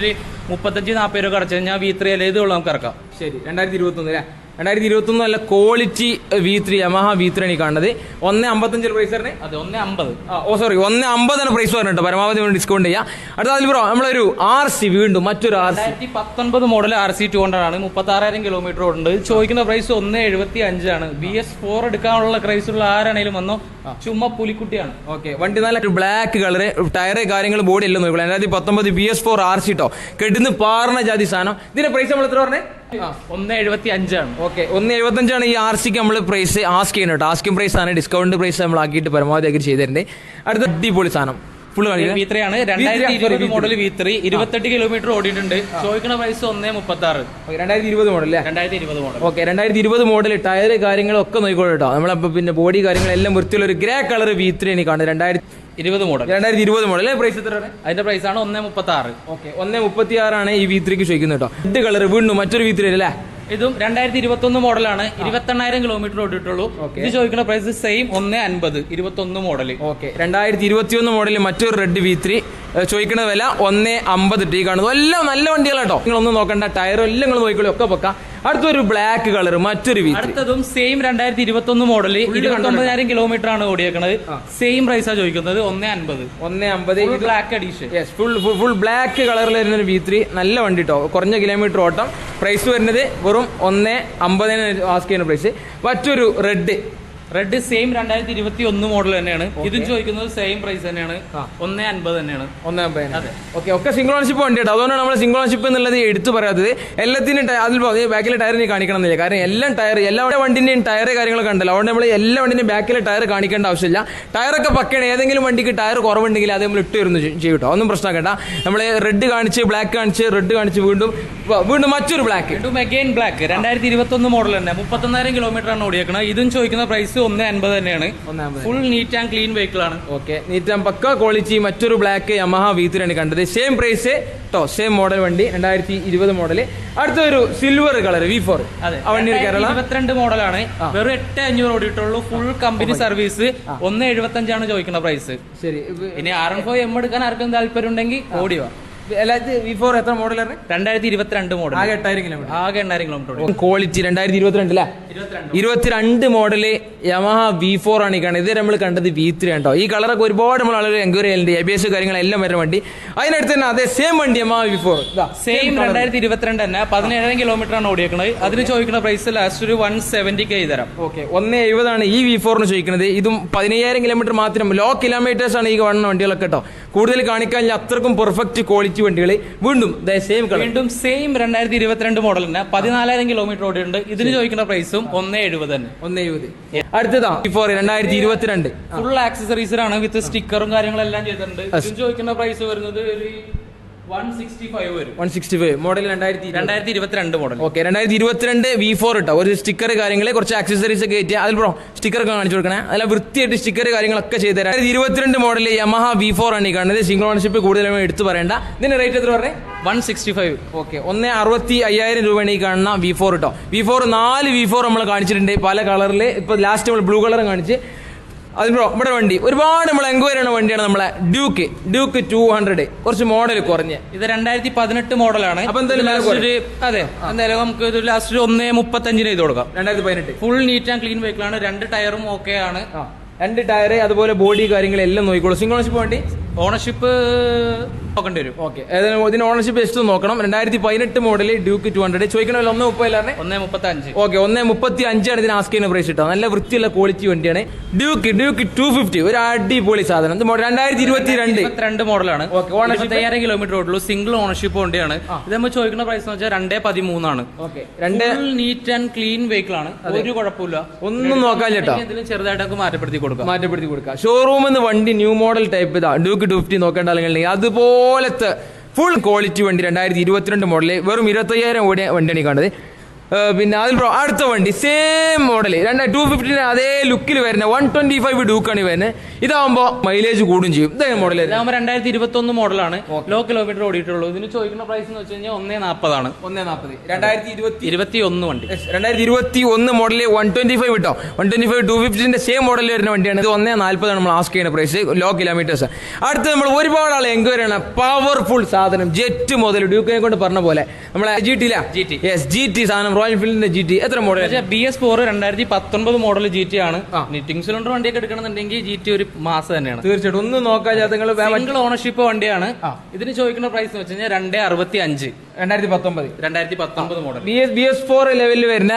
മുപ്പത്തഞ്ച് നാൽപ്പത് രൂപ അടച്ചു കഴിഞ്ഞാൽ വി ത്രീ അല്ലെ? ഇതുള്ള നമുക്ക് ഇറക്കാം. ശരി. രണ്ടായിരത്തി ഇരുപത്തൊന്ന് അല്ലേ രണ്ടായിരത്തി ഇരുപത്തി ഒന്ന് നല്ല quality V three Yamaha V three ആണ് ഈ കാണുന്നത്. ഒന്ന് അമ്പത്തഞ്ച് പ്രൈസ് പറഞ്ഞേ? അതെ ഒന്ന് അമ്പത്. ആ, ഓ സോറി ഒന്ന് അമ്പതാണ് പ്രൈസ് പറഞ്ഞിട്ട് പരമാവധി ഡിസ്കൗണ്ട് ചെയ്യാം. അടുത്ത അതിൽ ബ്രോ നമ്മളൊരു ആർ സി വീണ്ടും മറ്റൊരു ആർ സി പത്തൊൻപത് model R C two hundred ആണ് മുപ്പത്തി ആറായിരം കിലോമീറ്റർ ഉണ്ട് ചോദിക്കുന്ന പ്രൈസ് ഒന്ന് എഴുപത്തി അഞ്ചാണ് ബി എസ് ഫോർ എടുക്കാനുള്ള ക്രൈസ് ഉള്ള ആരാണേലും വന്നോ? ചുമ്മാ പുലിക്കുട്ടിയാണ്. ഓക്കെ വണ്ടി നല്ല ഒരു ബ്ലാക്ക് കളറ് ടയറ് കാര്യങ്ങൾ ബോഡി എല്ലാം നോക്കിക്കോളൂ. രണ്ടായിരത്തി പത്തൊമ്പത് B S four R C ട്ടോ. കെടുന്ന് പാറണ ജാതി സാധനം. ഇതിന്റെ പ്രൈസ് നമ്മൾ എത്ര പറഞ്ഞേ? ഒന്ന് എഴുപത്തി അഞ്ചാണ് ഓക്കെ ഒന്ന് എഴുപത്തഞ്ചാണ് ഈ ആർ സിക്ക് നമ്മൾ പ്രൈസ് ആസ്ക് ചെയ്യുന്നത് ആസ്കിംഗ് പ്രൈസ് ആണ് ഡിസ്കൗണ്ട് പ്രൈസ് നമ്മൾ ആക്കിയിട്ട് പരമാവധി ആക്കി ചെയ്തിട്ടുണ്ട്. അടുത്ത അടിപൊളി സാധനം. ഫുൾ വി ത്രീ ആണ്. രണ്ടായിരത്തി ഇരുപത് മോഡൽ വി ത്രീ ഇരുപത്തെട്ട് കിലോമീറ്റർ ഓടിയിട്ടുണ്ട്. ചോദിക്കുന്ന പ്രൈസ് ഒന്നേ മുപ്പത്തി ആറ് രണ്ടായിരത്തി ഇരുപത് മോഡൽ അല്ലേ രണ്ടായിരത്തി ഇരുപത് മോഡൽ ഓക്കെ രണ്ടായിരത്തി ഇരുപത് മോഡൽ ടയർ കാര്യങ്ങളൊക്കെ നോക്കിക്കോളൂ കേട്ടോ. പിന്നെ ബോഡി കാര്യങ്ങളെല്ലാം വൃത്തിയുള്ള ഒരു ഗ്രേ കളർ വി ത്രീ ആണ് കാണുന്നത്. രണ്ടായിരത്തി ഇരുപത് മോഡൽ രണ്ടായിരത്തി ഇരുപത് മോഡൽ പ്രൈസ് എത്ര അതിന്റെ പ്രൈസ് ആണ് ഒന്നേ മുപ്പത്തി ആറ് ഓക്കെ ഒന്നേ മുപ്പത്തി ആറാണ് ഈ വി ത്രീക്ക് ചോദിക്കുന്നത് കേട്ടോ. റെഡ് കളർ വീണ്ടും മറ്റൊരു വി ത്രീ അല്ലേ ഇതും രണ്ടായിരത്തി ഇരുപത്തി ഒന്ന് മോഡലാണ് ഇരുപത്തെണ്ണായിരം കിലോമീറ്റർ ഓടിയിട്ടുള്ളൂ. ഇത് ചോദിക്കുന്ന പ്രൈസ് സെയിം ഒന്ന് അൻപത് ഇരുപത്തി ഒന്ന് മോഡൽ ഓക്കെ. രണ്ടായിരത്തി ഇരുപത്തി ഒന്ന് മോഡൽ മറ്റൊരു റെഡ് വി ത്രീ ചോദിക്കുന്ന വില ഒന്ന് അമ്പത് ടീ കാണുന്നു. എല്ലാം നല്ല വണ്ടികളാണ് കേട്ടോ നിങ്ങളൊന്നും നോക്കണ്ട. ടയറും എല്ലാം നിങ്ങൾ നോക്കിക്കോളൂ. ഒക്കെ പൊക്ക. അടുത്തൊരു ബ്ലാക്ക് കളർ മറ്റൊരു അടുത്തതും സെയിം രണ്ടായിരത്തി ഇരുപത്തി ഒന്ന് മോഡൽ ഇരുപത്തി ഒമ്പതിനായിരം കിലോമീറ്റർ ആണ് ഓടിയേക്കുന്നത് സെയിം പ്രൈസാണ് ചോദിക്കുന്നത് ഒന്നേ അൻപത്. ഒന്നേ അമ്പത് black edition yes full full black കളറിൽ വരുന്ന ഒരു വി ത്രീ നല്ല വണ്ടി കേട്ടോ കുറഞ്ഞ കിലോമീറ്റർ ഓട്ടം. പ്രൈസ് വരുന്നത് വെറും ഒന്നേ അമ്പതിന് ആസ്ക് ചെയ്യുന്ന പ്രൈസ് മറ്റൊരു റെഡ് റെഡ് സെയിം രണ്ടായിരത്തി ഇരുപത്തി ഒന്ന് മോഡൽ തന്നെയാണ് ഇതും ചോദിക്കുന്നത് സെയിം പ്രൈസ് തന്നെയാണ്. ഒന്നേ അൻപത് തന്നെയാണ്. ഒന്ന് അതെ. ഓക്കെ ഒക്കെ സിംഗിൾ ഓൺഷിപ്പ് വണ്ടി കേട്ടോ അതുകൊണ്ടാണ് നമ്മൾ സിംഗിൾ ഓൺഷിപ്പ് എന്നുള്ളത് എടുത്തു പറയാത്തത്. എല്ലാത്തിനും അതിൽ ബാക്കിലെ ടയർ നീ കാണിക്കണം എന്നില്ല. കാരണം എല്ലാം ടയർ എല്ലാ വണ്ടിന്റെയും ടയർ കാര്യങ്ങളൊക്കെ ഉണ്ടല്ലോ. അതുകൊണ്ട് നമ്മൾ എല്ലാ വണ്ടിന്റെയും ബാക്കിലെ ടയർ കാണിക്കേണ്ട ആവശ്യമില്ല. ടയറൊക്കെ പക്കയാണ്. ഏതെങ്കിലും വണ്ടിക്ക് ടയർ കുറവുണ്ടെങ്കിൽ അത് നമ്മൾ ഇട്ട് വരുന്നു ചെയ്യും കേട്ടോ ഒന്നും കേട്ടാ നമ്മൾ റെഡ് കാണിച്ച് ബ്ലാക്ക് കാണിച്ച് റെഡ് കാണിച്ച് വീണ്ടും വീണ്ടും മറ്റൊരു ബ്ലാക്ക് വീണ്ടും അഗെയിൻ ബ്ലാക്ക് രണ്ടായിരത്തി ഇരുപത്തി ഒന്ന് മോഡൽ തന്നെ. മുപ്പത്തൊന്നായിരം കിലോമീറ്റർ ആണ് ഓടിയേക്കുന്നത് ഇതും ചോദിക്കുന്ന പ്രൈസ് ഒന്ന് അൻപത് തന്നെയാണ്. Full neat and clean vehicle ആണ്. Okay neat and pucca quality മറ്റൊരു ബ്ലാക്ക് യമഹ വി ത്രീയാണ് കണ്ടത്. സെയിം പ്രൈസ് കേട്ടോ സെയിം മോഡൽ വണ്ടി രണ്ടായിരത്തി ഇരുപത് മോഡൽ അടുത്തൊരു സിൽവർ കളർ വി ഫോർ വണ്ടി കേരള? ഇരുപത്തിരണ്ട് മോഡലാണ് വെറും എട്ട് അഞ്ഞൂറ് ഓടിയിട്ടുള്ളൂ. ഫുൾ കമ്പനി സർവീസ് ഒന്ന് എഴുപത്തി അഞ്ചാണ് ചോദിക്കുന്ന പ്രൈസ് ശരി ഇനി ആർ എൻ ഫോർ എം എടുക്കാൻ ആർക്കും താല്പര്യം ഉണ്ടെങ്കിൽ ഓടിയോ എത്ര മോഡലാണ് രണ്ടായിരത്തി ഇരുപത്തിരണ്ട് മോഡൽ ആകെ എട്ടായിരം കിലോമീറ്റർ ആകെ എണ്ണായിരം കിലോമീറ്റർ ക്വാളിറ്റി രണ്ടായിരത്തി ഇരുപത്തിരണ്ട് അല്ലേ? ഇരുപത്തിരണ്ട്. മോഡൽ യമഹ വി ഫോർ ആണ് ഈ കാണുന്നത്. ഇത് നമ്മൾ കണ്ടത് വി ത്രീ ആണോ ഈ കളറൊക്കെ ഒരുപാട് നമ്മൾ ആളുകൾ എൻക്വയറി ചെയ്യുന്നുണ്ട് എ ബി എസ് കാര്യങ്ങളെല്ലാം വരുന്ന വണ്ടി. അതിനടുത്ത് തന്നെ അതേ സെയിം വണ്ടി യമഹ വി ഫോർ സെയിം രണ്ടായിരത്തി ഇരുപത്തിരണ്ട് തന്നെ. പതിനേഴായിരം കിലോമീറ്റർ ആണ് ഓടിയേക്കുന്നത് അതിന് ചോദിക്കുന്ന പ്രൈസ് ലാസ്റ്റ് ഒരു വൺ സെവന്റി കെ തരാം. ഓക്കെ ഒന്ന് എഴുപതാണ് ഈ വി ഫോറിന് ചോദിക്കുന്നത്. ഇതും പതിനയ്യായിരം കിലോമീറ്റർ മാത്രം. ലോ കിലോമീറ്റേഴ്സ് ആണ് ഈ കാണുന്ന വണ്ടികളൊക്കെ കേട്ടോ. കൂടുതൽ കാണിക്കാൻ അത്രക്കും പെർഫെക്റ്റ് ക്വാളിറ്റി വണ്ടികൾ വീണ്ടും സെയിം കളർ വീണ്ടും സെയിം രണ്ടായിരത്തി ഇരുപത്തിരണ്ട് മോഡൽ തന്നെ. പതിനാലായിരം കിലോമീറ്റർ ഓടിയിട്ടുണ്ട്. ഇതിന് ചോദിക്കുന്ന പ്രൈസും ഒന്നേ എഴുപത് തന്നെ. ഒന്ന് എഴുപത്. അടുത്തതാ ഫോർ രണ്ടായിരത്തി ഇരുപത്തിരണ്ട് ഫുൾ ആക്സസറീസിലാണ് വിത്ത് സ്റ്റിക്കറും കാര്യങ്ങളെല്ലാം ചെയ്തിട്ടുണ്ട്. ഇതിന് ചോദിക്കുന്ന പ്രൈസ് വരുന്നത് ഒരു വൺ സിക്സ്റ്റി ഫൈവ് മോഡൽ രണ്ടായിരത്തി രണ്ടായിരത്തി ഇരുപത്തിരണ്ട് മോഡൽ ഓക്കെ രണ്ടായിരത്തി ഇരുപത്തിരണ്ട് വി ഫോർ ഇട്ടോ? ഒരു സ്റ്റിക്കർ കാര്യങ്ങൾ കുറച്ച് ആക്സസറീസ് ഒക്കെ കയറ്റി അതിൽ ബ്രോ സ്റ്റിക്കർ ഒക്കെ കാണിച്ചു കൊടുക്കണേ. അല്ല വൃത്തിയായിട്ട് സ്റ്റിക്കർ കാര്യങ്ങളൊക്കെ ചെയ്ത് തരാം. ഇരുപത്തിരണ്ട് മോഡൽ യമഹ വി ഫോർ ആണ് ഈ കാണുന്നത്. സിംഗിൾ ഓണർഷിപ്പ് കൂടുതലും എടുത്തു പറയേണ്ട. ഇതിന്റെ റേറ്റ് എത്ര പറഞ്ഞേ? വൺ സിക്സ്റ്റി ഫൈവ് ഓക്കെ ഒന്ന് അറുപത്തി അയ്യായിരം രൂപയാണ് ഈ കാണുന്ന വി ഫോർ കേട്ടോ വി ഫോർ നാല് വി ഫോർ നമ്മൾ കാണിച്ചിട്ടുണ്ട്. പല കളറിൽ ഇപ്പൊ ലാസ്റ്റ് നമ്മൾ ബ്ലൂ കളർ കാണിച്ച് അത് ബ്രോ ഇവിടെ വണ്ടി. ഒരുപാട് നമ്മൾ എൻക്വയറി ആണ് വണ്ടിയാണ് നമ്മളെ ഡ്യൂക്ക് ഡ്യൂക്ക് ടു ഹൺഡ്രഡ് കുറച്ച് മോഡൽ കുറഞ്ഞ്. ഇത് രണ്ടായിരത്തി പതിനെട്ട് മോഡലാണ് അപ്പൊ എന്തായാലും അതെ. എന്തായാലും നമുക്ക് ഇത് ലാസ്റ്റ് ഒന്ന് മുപ്പത്തഞ്ചിന് ചെയ്ത് കൊടുക്കാം. രണ്ടായിരത്തി പതിനെട്ട് ഫുൾ നീറ്റ് ആൻഡ് ക്ലീൻ വെഹിക്കിളാണ് രണ്ട് ടയറും ഓക്കെ ആണ്. രണ്ട് ടയർ അതുപോലെ ബോഡി കാര്യങ്ങളെല്ലാം നോക്കിക്കോളൂ. സിംഗിൾ ഓണർഷിപ്പ് വണ്ടി? ഓണർഷിപ്പ് നോക്കേണ്ടി വരും. ഓക്കെ. ഇതിന് ഓണർഷിപ്പ് എസ്റ്റ് നോക്കണം. രണ്ടായിരത്തി പതിനെട്ട് മോഡൽ ഡ്യൂക്ക് ടു ഹൺഡ്രഡ് ചോദിക്കണമല്ലോ ഒന്ന് മുപ്പതിലാറിനെ ഒന്നേ മുപ്പത്തി അഞ്ച് ഓക്കെ ഒന്നേ മുപ്പത്തി അഞ്ചാണ് ഇതിന് ആസ്ക് ചെയ്യുന്ന പ്രൈസ് കിട്ടുക. നല്ല വൃത്തിയുള്ള ക്വാളിറ്റി വണ്ടിയാണ്. ഡ്യൂക്ക് ഡ്യൂക്ക് ടു ഫിഫ്റ്റി ഒരു അടിപൊളി സാധനം. ഇത് രണ്ടായിരത്തി ഇരുപത്തി രണ്ട് രണ്ട് മോഡലാണ് ഓക്കെ ഓണർഷിപ്പ് ഏറെ കിലോമീറ്റർ ഓടുള്ളൂ സിംഗിൾ ഓണർഷിപ്പ് വണ്ടിയാണ്. ഇത് നമ്മൾ ചോദിക്കുന്ന പ്രൈസ് എന്ന് വെച്ചാൽ രണ്ടേ പതിമൂന്നാണ്. ഓക്കെ രണ്ട് നീറ്റ് ആൻഡ് ക്ലീൻ വെഹിക്കിൾ ആണ്. ഒരു കുഴപ്പമില്ല. ഒന്നും നോക്കാൻ ചേട്ടാ ചെറുതായിട്ട് നമുക്ക് മാറ്റപ്പെടുത്തി കൊടുക്കാം. മാറ്റപ്പെടുത്തി കൊടുക്കാം. ഷോറൂമിൽ നിന്ന് വണ്ടി ന്യൂ മോഡൽ ടൈപ്പ് ഇതാ. ഡ്യൂക്ക് ടു ഫിഫ്റ്റി നോക്കേണ്ട അല്ലെങ്കിൽ അതുപോലത്തെ ഫുൾ ക്വാളിറ്റി വണ്ടി രണ്ടായിരത്തി ഇരുപത്തിരണ്ട് മോഡലിൽ വെറും ഇരുപത്തയ്യായിരം ഓടിയ വണ്ടിയാണ് ഏഹ് പിന്നെ അതിൽ അടുത്ത വണ്ടി സെയിം മോഡൽ രണ്ട് ടു ഫിഫ്റ്റിന് അതേ ലുക്കിൽ വരുന്ന വൺ ട്വന്റി ഫൈവ് ഡൂക്കാണ് ഈ വരുന്നത് ഇതാകുമ്പോൾ മൈലേജ് കൂടും ചെയ്യും. ഇതേ മോഡൽ ഇതാകുമ്പോൾ രണ്ടായിരത്തി ഇരുപത്തി ഒന്ന് മോഡലാണ് ലോ കിലോമീറ്റർ ഓടിയിട്ടുള്ളൂ. ഇതിന് ചോദിക്കുന്ന പ്രൈസ് എന്ന് വെച്ച് കഴിഞ്ഞാൽ ഒന്നേ നാൽപ്പതാണ് ഒന്നേ നാൽപ്പത് രണ്ടായിരത്തി ഇരുപത്തി ഇരുപത്തി ഒന്ന് വണ്ടി. രണ്ടായിരത്തി ഇരുപത്തി ഒന്ന് മോഡൽ വൺ ട്വന്റി ഫൈവ് കിട്ടോ വൺ ട്വന്റി ഫൈവ് ടു ഫിഫ്റ്റിന്റെ സെയിം മോഡൽ വരുന്ന വണ്ടിയാണ്. ഇത് ഒന്നേ നാൽപ്പതാണ് നമ്മൾ ആസ്ക് ചെയ്യുന്ന പ്രൈസ് ലോ കിലോമീറ്റേഴ്സ് അടുത്ത് നമ്മൾ ഒരുപാട് ആൾ എൻക്വയറി ആണ് പവർഫുൾ സാധനം ജെറ്റ് മോഡൽ ഡ്യൂക്കിനെ കൊണ്ട് പറഞ്ഞ പോലെ. നമ്മളെ G T. Yes G T സാധനം റോയൽ എൻഫീൽഡിന്റെ ജി ടി എത്ര മോഡൽ ബി എസ് ഫോർ രണ്ടായിരത്തി പത്തൊൻപത് മോഡൽ ജി ടി ആണ്. നിറ്റിംഗ് സിലിണ്ടർ വണ്ടിയൊക്കെ എടുക്കണമെന്നുണ്ടെങ്കിൽ ജി ടി ഒരു മാസം തന്നെയാണ്. തീർച്ചയായിട്ടും. ഒന്നും നോക്കാതെ നിങ്ങൾ സിംഗിൾ ഓണർഷിപ്പ് വണ്ടിയാണ്. ഇതിന് ചോദിക്കുന്ന പ്രൈസ് എന്ന് വെച്ച് കഴിഞ്ഞാൽ രണ്ടേ അറുപത്തി അഞ്ച് രണ്ടായിരത്തി പത്തൊമ്പത് രണ്ടായിരത്തി പത്തൊമ്പത് model B S B S four ലെവലിൽ വരുന്ന